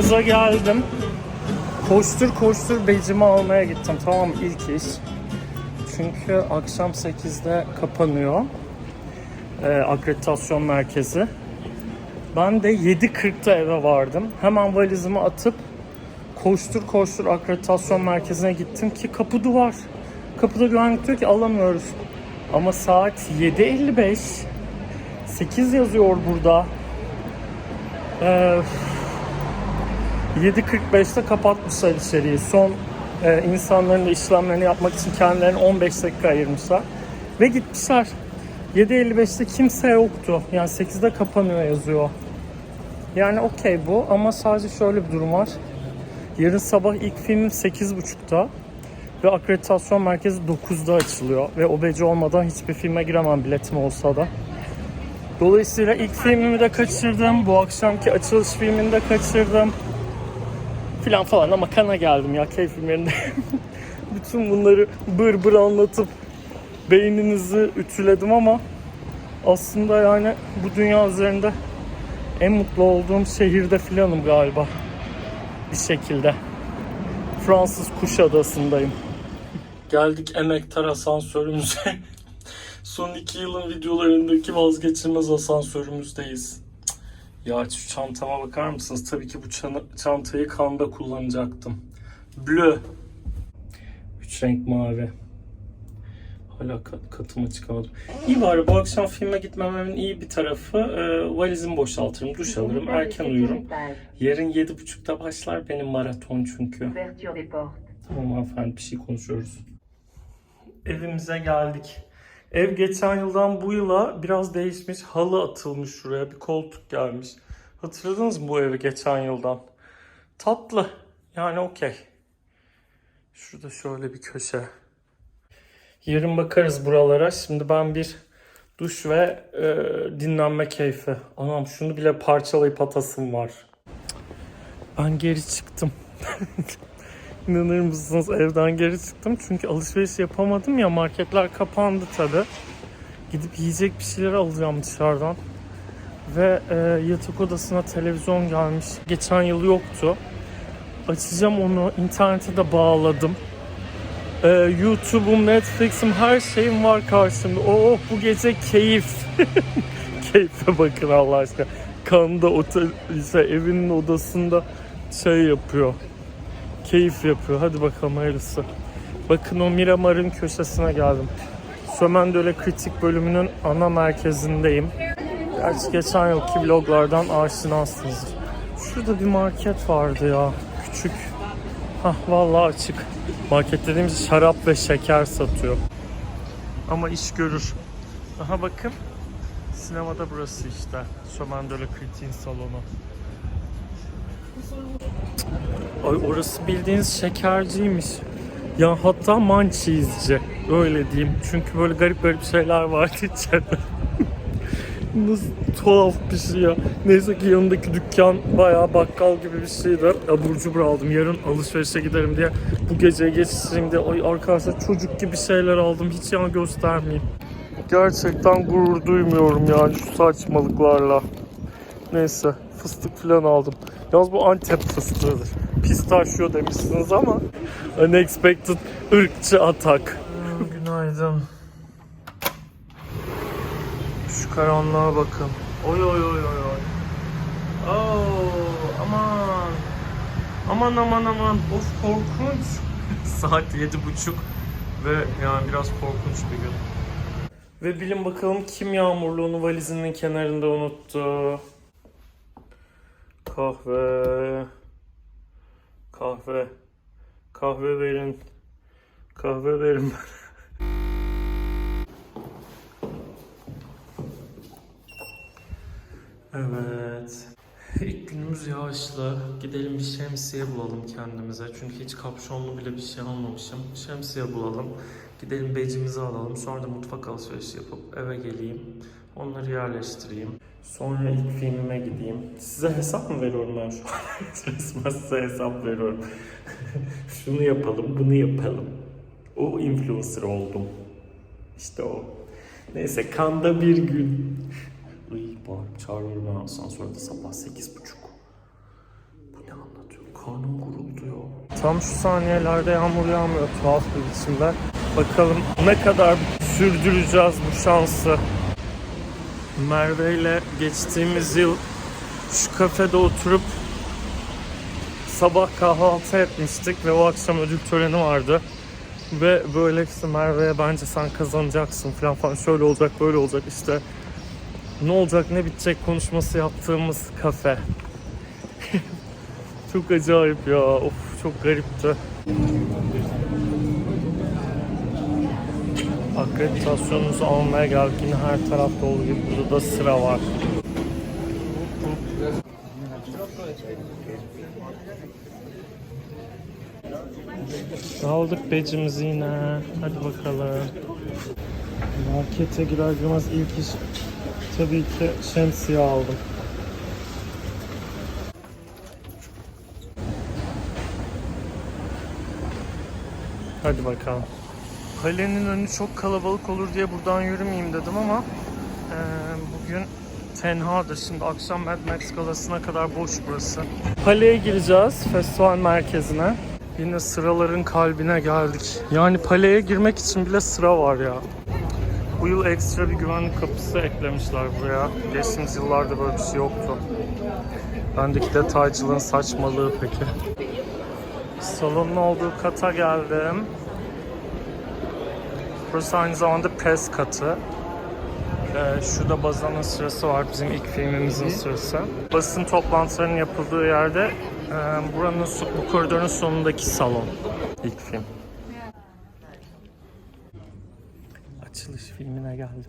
Valizimize geldim. Koştur koştur becimi almaya gittim. Tamam ilk iş. Çünkü akşam 8'de kapanıyor. Ee, akreditasyon merkezi. Ben de 7.40'da eve vardım. Hemen valizimi atıp koştur koştur akreditasyon merkezine gittim ki kapı duvar. Kapıda güvenlik diyor ki alamıyoruz. Ama saat 7.55. 8 yazıyor burada. Ee, 7.45'te kapatmışlar içeriği. Son e, insanların da işlemlerini yapmak için kendilerine 15 dakika ayırmışlar. Ve gitmişler. 7.55'te kimse yoktu. Yani 8'de kapanıyor yazıyor. Yani okey bu ama sadece şöyle bir durum var. Yarın sabah ilk filmim 8.30'da ve akreditasyon merkezi 9'da açılıyor. Ve obeci olmadan hiçbir filme giremem biletim olsa da. Dolayısıyla ilk filmimi de kaçırdım. Bu akşamki açılış filmini de kaçırdım. Filan falan ama kana geldim ya keyfim yerinde. Bütün bunları bır bır anlatıp beyninizi ütüledim ama aslında yani bu dünya üzerinde en mutlu olduğum şehirde filanım galiba. Bir şekilde. Fransız Kuşadası'ndayım. Geldik emektar asansörümüze. Son iki yılın videolarındaki vazgeçilmez asansörümüzdeyiz. Ya şu çantama bakar mısınız? Tabii ki bu çantayı kanda kullanacaktım. Bleu. Üç renk mavi. Hala kat, katıma çıkamadım. İyi bari bu akşam filme gitmememin iyi bir tarafı e, valizimi boşaltırım, duş alırım, erken uyurum. Yarın yedi buçukta başlar benim maraton çünkü. Tamam hanımefendi bir şey konuşuyoruz. Evimize geldik. Ev geçen yıldan bu yıla biraz değişmiş. Halı atılmış şuraya. Bir koltuk gelmiş. Hatırladınız mı bu evi geçen yıldan? Tatlı. Yani okey. Şurada şöyle bir köşe. Yarın bakarız buralara. Şimdi ben bir duş ve e, dinlenme keyfi. Anam şunu bile parçalayıp atasım var. Ben geri çıktım. İnanır mısınız evden geri çıktım çünkü alışveriş yapamadım ya marketler kapandı tabi. Gidip yiyecek bir şeyler alacağım dışarıdan. Ve e, yatak odasına televizyon gelmiş. Geçen yıl yoktu. Açacağım onu. internete de bağladım. E, YouTube'um, Netflix'im her şeyim var karşımda. Oh bu gece keyif. Keyfe bakın Allah aşkına. Kanda otel, işte evinin odasında şey yapıyor keyif yapıyor. Hadi bakalım hayırlısı. Bakın o Miramar'ın köşesine geldim. Sömendöle kritik bölümünün ana merkezindeyim. Gerçi geçen yılki vloglardan aşinasınızdır. Şurada bir market vardı ya. Küçük. Hah vallahi açık. Market dediğimiz şarap ve şeker satıyor. Ama iş görür. Aha bakın. Sinemada burası işte. Sömendöle kritiğin salonu. Ay orası bildiğiniz şekerciymiş. Ya hatta mançizci. Öyle diyeyim. Çünkü böyle garip garip şeyler vardı içeride. Nasıl tuhaf bir şey ya. Neyse ki yanındaki dükkan bayağı bakkal gibi bir şeydi. Abur cubur aldım. Yarın alışverişe giderim diye. Bu geceyi geçireyim diye. Ay arkadaşlar çocuk gibi şeyler aldım. Hiç yan göstermeyeyim. Gerçekten gurur duymuyorum yani şu saçmalıklarla. Neyse fıstık falan aldım. Yalnız bu Antep fıstığıdır. Pistachio demişsiniz ama unexpected ırkçı atak. Günaydın. Şu karanlığa bakın. Oy oy oy oy oy. Oo, aman. Aman aman aman. Of korkunç. Saat yedi buçuk ve yani biraz korkunç bir gün. Ve bilin bakalım kim yağmurluğunu valizinin kenarında unuttu. Kahve. Kahve. Kahve verin. Kahve verin. evet. İlk günümüz yağışlı. Gidelim bir şemsiye bulalım kendimize. Çünkü hiç kapşonlu bile bir şey almamışım. Şemsiye bulalım. Gidelim becimizi alalım. Sonra da mutfak alışverişi yapıp eve geleyim. Onları yerleştireyim. Sonra ilk filmime gideyim. Size hesap mı veriyorum ben şu an? Resmen size hesap veriyorum. Şunu yapalım, bunu yapalım. O influencer oldum. İşte o. Neyse kanda bir gün. Iy bağırıp çağırıyorum ben asansörde sabah sekiz buçuk. Bu ne anlam? Karnım guruldu ya. Tam şu saniyelerde yağmur yağmıyor tuhaf bir biçimde. Bakalım ne kadar sürdüreceğiz bu şansı. Merve ile geçtiğimiz yıl şu kafede oturup sabah kahvaltı etmiştik ve o akşam ödül töreni vardı. Ve böyle işte Merve'ye bence sen kazanacaksın falan falan şöyle olacak böyle olacak işte ne olacak ne bitecek konuşması yaptığımız kafe. çok acayip ya of çok garipti. Akreditasyonunuzu almaya geldik yine her tarafta olduğu gibi burada da sıra var. Aldık becimizi yine. Hadi bakalım. Markete girer girmez ilk iş tabii ki şemsiye aldım. Hadi bakalım. Kalenin önü çok kalabalık olur diye buradan yürümeyeyim dedim ama eee, bugün tenhadır. Şimdi akşam Mad Max galasına kadar boş burası. Paleye gireceğiz, festival merkezine. Yine sıraların kalbine geldik. Yani paleye girmek için bile sıra var ya. Bu yıl ekstra bir güvenlik kapısı eklemişler buraya. Geçtiğimiz yıllarda böyle bir şey yoktu. Bendeki detaycılığın saçmalığı peki. Salonun olduğu kata geldim. Burası aynı zamanda PES katı. Ee, şurada Bazan'ın sırası var. Bizim ilk filmimizin sırası. Basın toplantılarının yapıldığı yerde e, buranın bu koridorun sonundaki salon. İlk film. Açılış filmine geldim.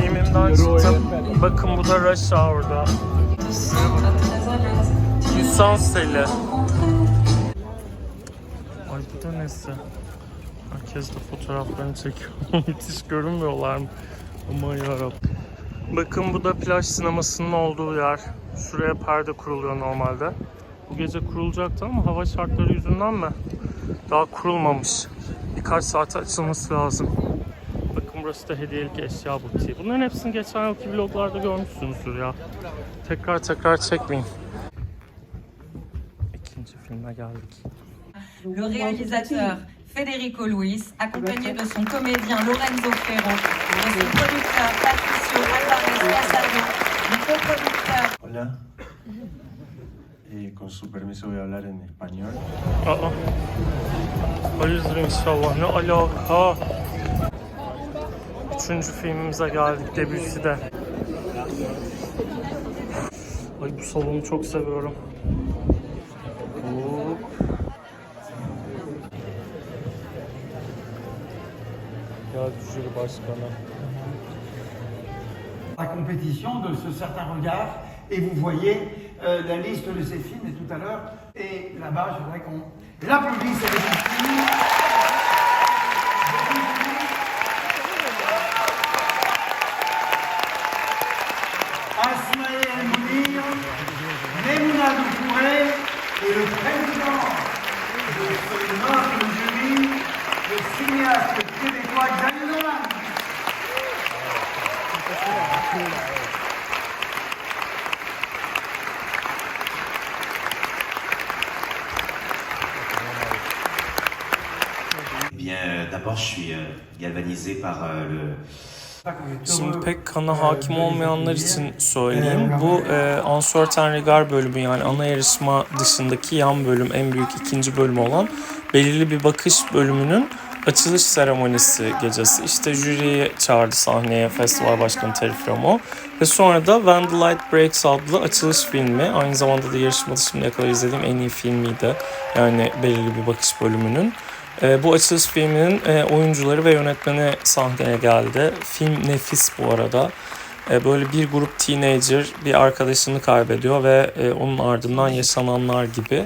Filmimden çıktım. Bakın bu da Rush Hour'da. Lisans seli. Ay bu da nesi? Herkes de fotoğraflarını çekiyor. Müthiş görünmüyorlar mı? Aman yarabbim. Bakın bu da plaj sinemasının olduğu yer. Şuraya perde kuruluyor normalde. Bu gece kurulacaktı ama hava şartları yüzünden mi? Daha kurulmamış. Birkaç saate açılması lazım. Burası da hediyelik eşya butiği. Bunların hepsini geçen yılki vloglarda görmüşsünüzdür ya. Tekrar tekrar çekmeyin. İkinci filme geldik. Le réalisateur Federico Luis, accompagné de son comédien Lorenzo Ferro, de son producteur Patricio Alvarez Casado, du coproducteur Hola. Eh, con su permiso voy a hablar en español. Aa. Hayırdır inşallah. Ne alaka? Üçüncü filmimize geldik Debussy'de. Ay bu salonu çok seviyorum. Hop. Geldi jüri başkanı. la compétition de ce certain regard et vous voyez euh, la liste de ces films et tout à l'heure et là-bas je voudrais qu'on l'applaudisse avec un film. Galvanisé par euh, le, Şimdi pek kana hakim olmayanlar için söyleyeyim. Bu e, Uncertain Regard bölümü yani ana yarışma dışındaki yan bölüm, en büyük ikinci bölüm olan belirli bir bakış bölümünün açılış seremonisi gecesi. İşte jüriyi çağırdı sahneye festival başkanı Terry Framo. Ve sonra da When the Light Breaks adlı açılış filmi. Aynı zamanda da yarışmada şimdiye kadar izlediğim en iyi filmiydi. Yani belirli bir bakış bölümünün. E, bu açılış filminin e, oyuncuları ve yönetmeni sahneye geldi. Film nefis bu arada. E, böyle bir grup teenager bir arkadaşını kaybediyor ve e, onun ardından yaşananlar gibi.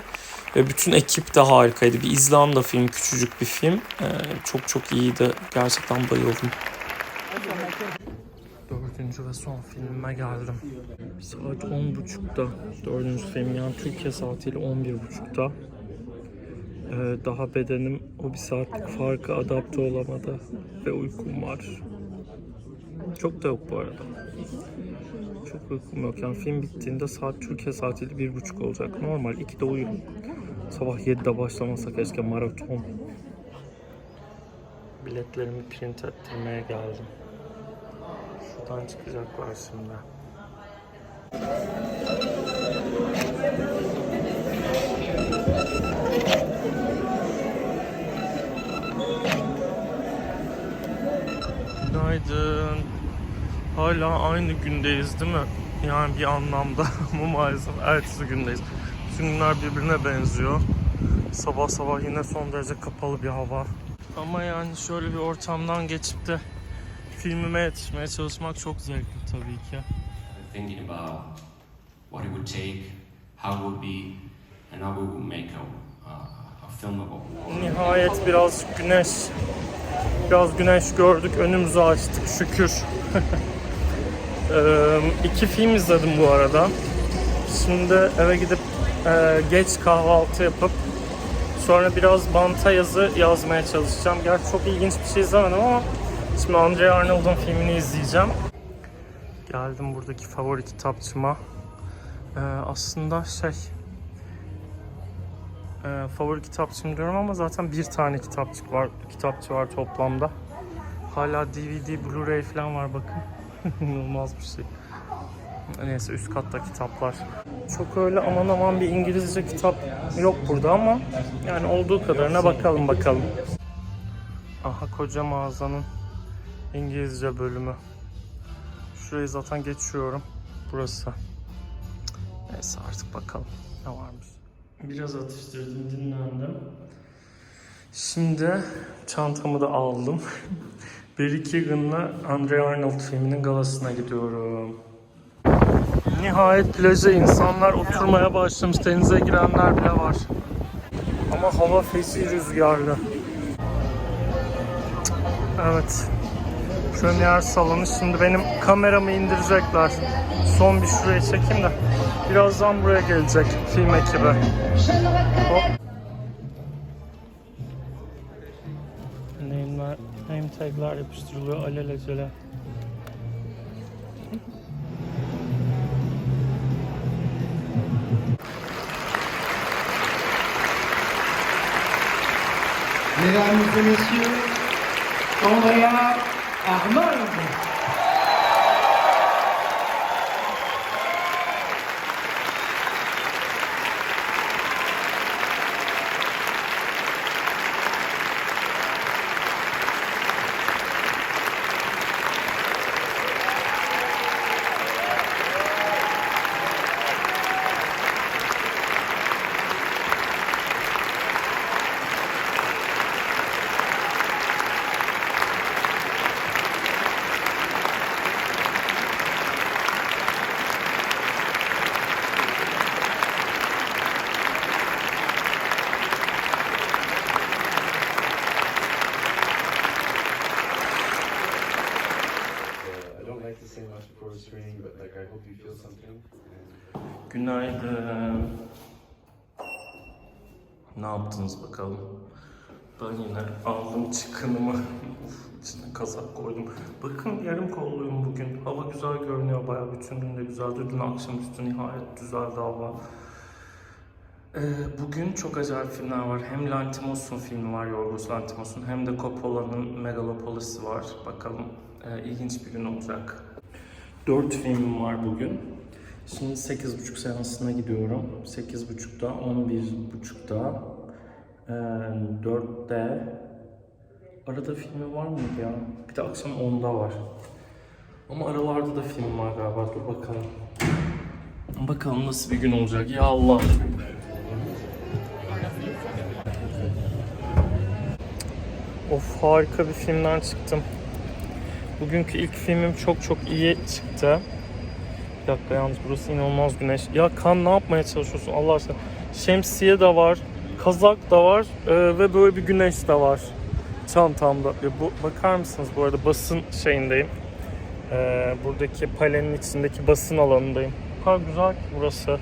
Ve bütün ekip de harikaydı. Bir İzlanda film, küçücük bir film. E, çok çok iyiydi. Gerçekten bayıldım. Dördüncü ve son filmime geldim. Saat 10.30'da. Dördüncü film yani Türkiye saatiyle 11.30'da. Ee, daha bedenim o bir saatlik farka adapte olamadı ve uykum var. Çok da yok bu arada. Çok uykum yok. Yani film bittiğinde saat Türkiye saatiyle bir buçuk olacak. Normal 2'de uyurum. Sabah 7'de başlamasa keşke maraton. Biletlerimi print ettirmeye geldim. Şuradan çıkacaklar şimdi. Günaydın. Hala aynı gündeyiz değil mi? Yani bir anlamda ama maalesef ertesi gündeyiz. Bütün günler birbirine benziyor. Sabah sabah yine son derece kapalı bir hava. Ama yani şöyle bir ortamdan geçip de filmime yetişmeye çalışmak çok zevkli tabii ki. thinking about what it would take, how it would be, and how we would make a, uh, a film about war. Nihayet biraz güneş biraz güneş gördük önümüzü açtık şükür. Eee, iki film izledim bu arada. Şimdi eve gidip eee, geç kahvaltı yapıp sonra biraz banta yazı yazmaya çalışacağım. Gerçi çok ilginç bir şey izlemedim ama şimdi Andre Arnold'un filmini izleyeceğim. Geldim buradaki favori kitapçıma. Eee, aslında şey ee, favori kitapçım diyorum ama zaten bir tane kitapçık var, kitapçı var toplamda. Hala DVD, Blu-ray falan var bakın. İnanılmaz bir şey. Neyse üst katta kitaplar. Çok öyle aman aman bir İngilizce kitap yok burada ama yani olduğu kadarına bakalım bakalım. Aha koca mağazanın İngilizce bölümü. Şurayı zaten geçiyorum. Burası. Neyse artık bakalım ne varmış. Biraz atıştırdım, dinlendim. Şimdi çantamı da aldım. İki günle Andre Arnold filminin galasına gidiyorum. Nihayet plaja insanlar oturmaya başlamış. Denize girenler bile var. Ama hava feci rüzgarlı. Evet. Premier salonu. Şimdi benim kameramı indirecekler. Son bir şuraya çekeyim de. Birazdan buraya gelecek film ekibi. Hop. Name'ler, name tag'ler yapıştırılıyor alelacele. Mesdames et messieurs, Andrea Arnold. Screening, but like I hope you feel something. Günaydın. Ne yaptınız bakalım? Ben yine aldım çıkınımı. İçine kazak koydum. Bakın yarım kolluyum bugün. Hava güzel görünüyor bayağı. Bütün gün de güzeldi. Dün akşamüstü nihayet düzeldi hava. Ee, bugün çok acayip filmler var. Hem Lantimos'un filmi var, Yorgos Lantimos'un. Hem de Coppola'nın Megalopolis'i var. Bakalım ee, ilginç bir gün olacak. Dört filmim var bugün. Şimdi 8.30 seansına gidiyorum. 8.30'da, 11.30'da, e, 4'te. Arada filmi var mıydı ya? Bir de akşam 10'da var. Ama aralarda da film var galiba. Dur bakalım. Bakalım nasıl bir gün olacak. Ya Allah. Of harika bir filmden çıktım. Bugünkü ilk filmim çok çok iyi çıktı. Bir dakika yalnız burası inanılmaz güneş. Ya kan ne yapmaya çalışıyorsun Allah aşkına? Şemsiye de var, kazak da var e, ve böyle bir güneş de var çantamda. Ya bu bakar mısınız bu arada basın şeyindeyim. E, buradaki palenin içindeki basın alanındayım. O kadar güzel ki burası.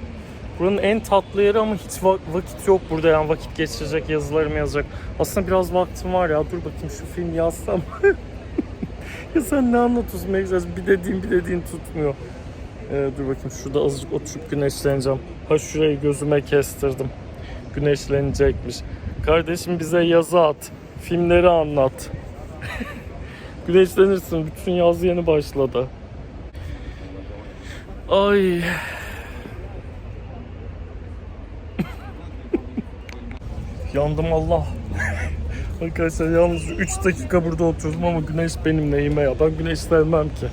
Buranın en tatlı yeri ama hiç va- vakit yok burada yani vakit geçirecek, yazılarımı yazacak. Aslında biraz vaktim var ya dur bakayım şu film yazsam. Ya sen ne anlatıyorsun Mecaz? Bir dediğin bir dediğin tutmuyor. Ee, dur bakayım şurada azıcık oturup güneşleneceğim. Ha şurayı gözüme kestirdim. Güneşlenecekmiş. Kardeşim bize yazı at. Filmleri anlat. Güneşlenirsin. Bütün yaz yeni başladı. Ay. Yandım Allah. Arkadaşlar yalnız 3 dakika burada oturdum ama güneş benim neyime ya. Ben güneş sevmem ki.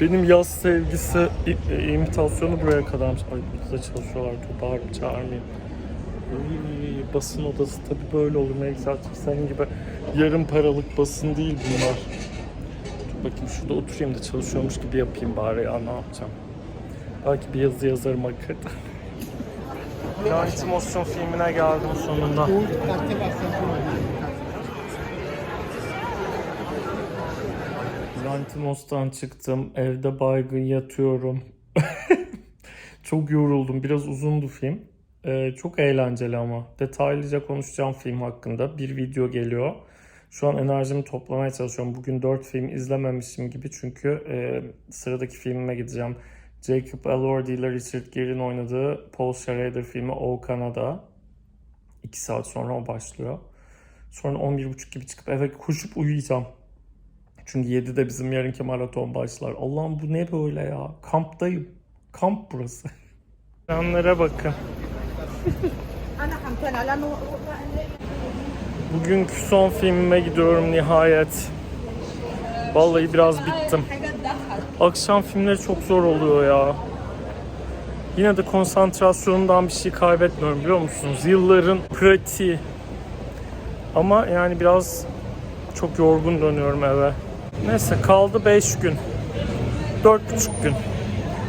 Benim yaz sevgisi e, imitasyonu buraya kadarmış. Ay burada çalışıyorlar. Bağırıp çağırmayayım. Ay, basın odası tabii böyle olur Nevzat'cığım. Senin gibi yarım paralık basın değil bunlar. Dur bakayım şurada oturayım da çalışıyormuş gibi yapayım bari ya ne yapacağım. Belki bir yazı yazarım hakikaten. Lantimos'un filmine geldim sonunda. Lantimos'tan çıktım. Evde baygın yatıyorum. çok yoruldum. Biraz uzundu film. Ee, çok eğlenceli ama. Detaylıca konuşacağım film hakkında. Bir video geliyor. Şu an enerjimi toplamaya çalışıyorum. Bugün 4 film izlememişim gibi çünkü e, sıradaki filmime gideceğim. Jacob Elordi ile Richard Gere'in oynadığı Paul Schrader filmi O Kanada. 2 saat sonra o başlıyor. Sonra 11.30 gibi çıkıp eve koşup uyuyacağım. Çünkü 7'de bizim yarınki maraton başlar. Allah'ım bu ne böyle ya? Kamptayım. Kamp burası. Planlara bakın. Bugünkü son filmime gidiyorum nihayet. Vallahi biraz bittim. Akşam filmleri çok zor oluyor ya. Yine de konsantrasyonundan bir şey kaybetmiyorum biliyor musunuz? Yılların pratiği. Ama yani biraz çok yorgun dönüyorum eve. Neyse kaldı 5 gün. 4,5 gün.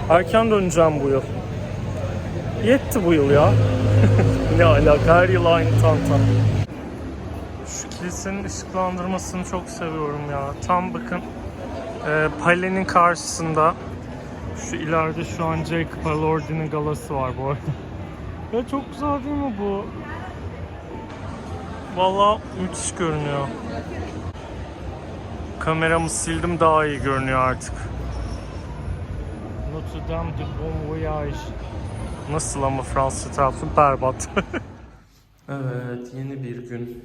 Erken döneceğim bu yıl. Yetti bu yıl ya. ne alaka her yıl aynı tanta. Şu kilisenin ışıklandırmasını çok seviyorum ya. Tam bakın e, Pale'nin karşısında şu ileride şu an Jacob Elordi'nin galası var bu arada. ya çok güzel değil mi bu? Vallahi müthiş görünüyor. Kameramı sildim daha iyi görünüyor artık. Notre Dame de Bon Voyage. Nasıl ama Fransız tarafı berbat. evet yeni bir gün.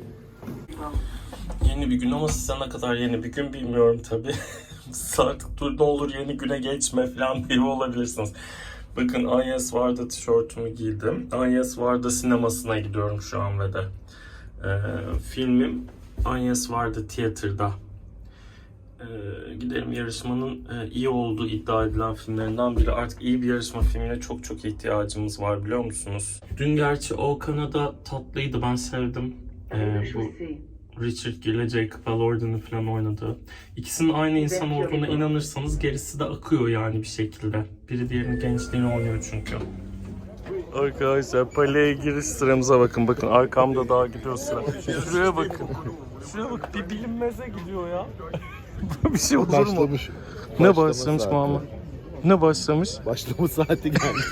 Yeni bir gün ama size ne kadar yeni bir gün bilmiyorum tabi. Siz artık dur ne olur yeni güne geçme falan diye olabilirsiniz. Bakın Anyes Varda tişörtümü giydim. Anyes Varda sinemasına gidiyorum şu an ve de. Ee, filmim Anyes Varda Theater'da. Ee, gidelim yarışmanın e, iyi olduğu iddia edilen filmlerinden biri. Artık iyi bir yarışma filmine çok çok ihtiyacımız var biliyor musunuz? Dün gerçi o Kanada tatlıydı ben sevdim. Ee, bu Richard Gere Jacob Elordi'nin falan oynadığı. İkisinin aynı insan olduğuna inanırsanız gerisi de akıyor yani bir şekilde. Biri diğerinin gençliğini oynuyor çünkü. Arkadaşlar paleye giriş sıramıza bakın. Bakın arkamda daha gidiyor sıra. Şuraya bakın. Şuraya bak bir bilinmeze gidiyor ya. Bir şey olur mu? Başlamış. Ne başlamış saati. Muhammed? Ne başlamış? Başlama saati geldi.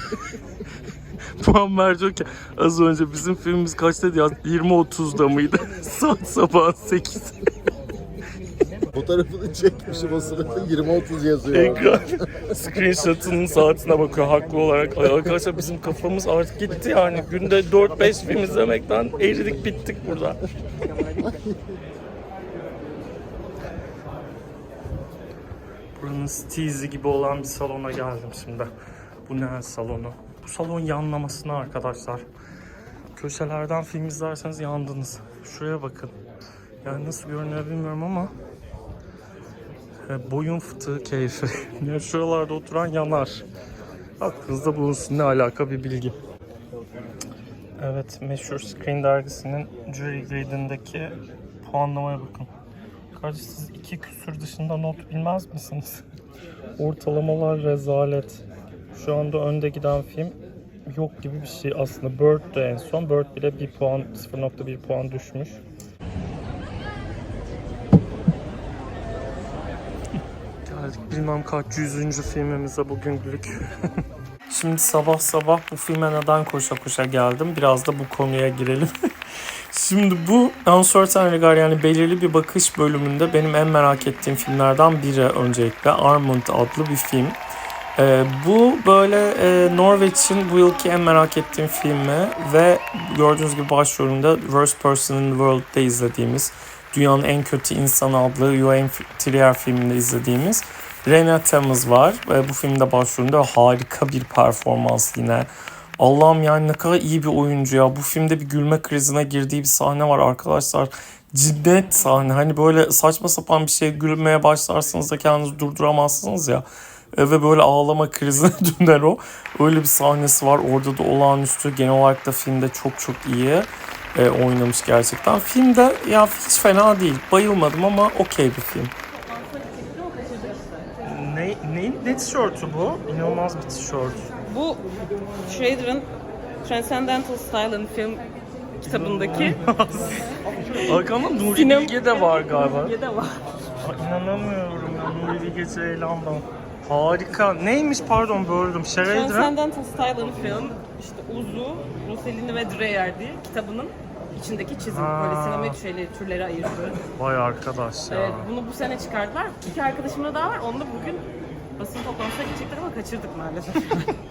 Muammer diyor ki az önce bizim filmimiz kaçtaydı ya 20.30'da mıydı? Saat sabah 8. Fotoğrafını çekmişim o sırada 20-30 yazıyor. Ekran screenshot'ının saatine bakıyor haklı olarak. Ay arkadaşlar bizim kafamız artık gitti yani. Günde 4-5 film izlemekten eridik bittik burada. Buranın steezy gibi olan bir salona geldim şimdi. Bu ne salonu? Bu salon yanlamasına arkadaşlar. Köşelerden film izlerseniz yandınız. Şuraya bakın. Yani nasıl görünüyor bilmiyorum ama e, boyun fıtığı keyfi. yani şuralarda oturan yanar. Aklınızda bulunsun ne alaka bir bilgi. Evet meşhur Screen dergisinin Jury Grade'indeki puanlamaya bakın. Kardeş siz iki küsür dışında not bilmez misiniz? Ortalamalar rezalet. Şu anda önde giden film yok gibi bir şey aslında. Bird de en son. Bird bile 1 puan, 0.1 puan düşmüş. Geldik bilmem kaç yüzüncü filmimize bugünlük. Şimdi sabah sabah bu filme neden koşa koşa geldim? Biraz da bu konuya girelim. Şimdi bu Uncertain Regard yani belirli bir bakış bölümünde benim en merak ettiğim filmlerden biri öncelikle. Armand adlı bir film. Ee, bu böyle e, Norveç'in bu yılki en merak ettiğim filmi ve gördüğünüz gibi başrolünde Worst Person in the World'da izlediğimiz Dünyanın En Kötü İnsanı adlı Ewan Trier filminde izlediğimiz Renate'miz var. Ve bu filmde başrolünde harika bir performans yine. Allah'ım yani ne kadar iyi bir oyuncu ya. Bu filmde bir gülme krizine girdiği bir sahne var arkadaşlar. Ciddet sahne. Hani böyle saçma sapan bir şey gülmeye başlarsınız da kendinizi durduramazsınız ya. E, Ve böyle ağlama krizine döner o. Öyle bir sahnesi var. Orada da olağanüstü. Genel olarak da filmde çok çok iyi e, oynamış gerçekten. Filmde ya hiç fena değil. Bayılmadım ama okey bir film. Ne, ne, ne tişörtü bu? İnanılmaz bir tişört. Bu Schrader'ın Transcendental Style and Film kitabındaki Arkamda Nuri Sinem- Bilge de var galiba. Bilge de var. İnanamıyorum ya Nuri Bilge Ceylan'dan. Harika. Neymiş pardon böldüm. Schrader'ın Transcendental Style and Film işte Uzu, Rossellini ve Dreyer diye kitabının içindeki çizim. Ha. Böyle sinema şeyleri, türleri ayırdı. Vay arkadaş ya. Evet, bunu bu sene çıkardılar. İki arkadaşımda daha var. Onu da bugün basın toplantısına gidecekler ama kaçırdık maalesef.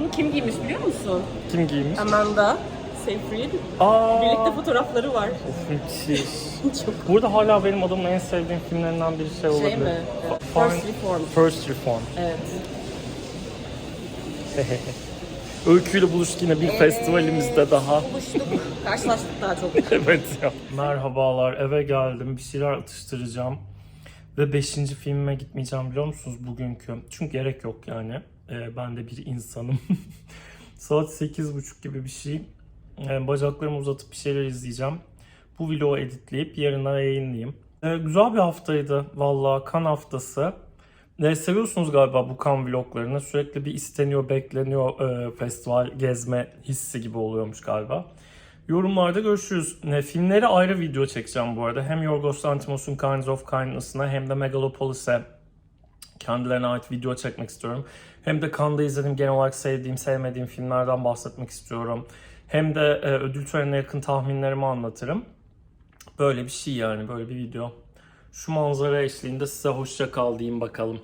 bunu kim giymiş biliyor musun? Kim giymiş? Amanda Seyfried. Aa, Birlikte fotoğrafları var. müthiş. Çok Burada hala benim adamın en sevdiğim filmlerinden biri şey olabilir. şey mi? Fine- First Reform. First Reform. Evet. Öyküyle buluştuk yine bir festivalimizde daha. Buluştuk. Karşılaştık daha çok. evet ya. Merhabalar eve geldim bir şeyler atıştıracağım. Ve 5. filmime gitmeyeceğim biliyor musunuz bugünkü? Çünkü gerek yok yani. Ee, ben de bir insanım. Saat 8.30 gibi bir şey. Ee, bacaklarımı uzatıp bir şeyler izleyeceğim. Bu vlogu editleyip yarına yayınlayayım. Ee, güzel bir haftaydı valla kan haftası. Seviyorsunuz galiba bu kan vloglarını. Sürekli bir isteniyor, bekleniyor e, festival gezme hissi gibi oluyormuş galiba. Yorumlarda görüşürüz. Ne, filmleri ayrı video çekeceğim bu arada. Hem Yorgos Lanthimos'un Kinds of Kindness'ına hem de Megalopolis'e kendilerine ait video çekmek istiyorum. Hem de Cannes'da izlediğim, genel olarak sevdiğim, sevmediğim filmlerden bahsetmek istiyorum. Hem de e, ödül törenine yakın tahminlerimi anlatırım. Böyle bir şey yani, böyle bir video. Şu manzara eşliğinde size hoşça kal diyeyim bakalım.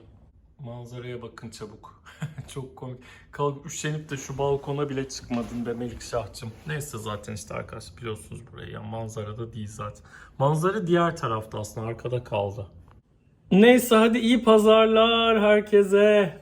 Manzaraya bakın çabuk. Çok komik. Kalk üşenip de şu balkona bile çıkmadın be Melikşah'cığım. Neyse zaten işte arkadaşlar biliyorsunuz burayı. Yani manzarada değil zaten. Manzara diğer tarafta aslında arkada kaldı. Neyse hadi iyi pazarlar herkese.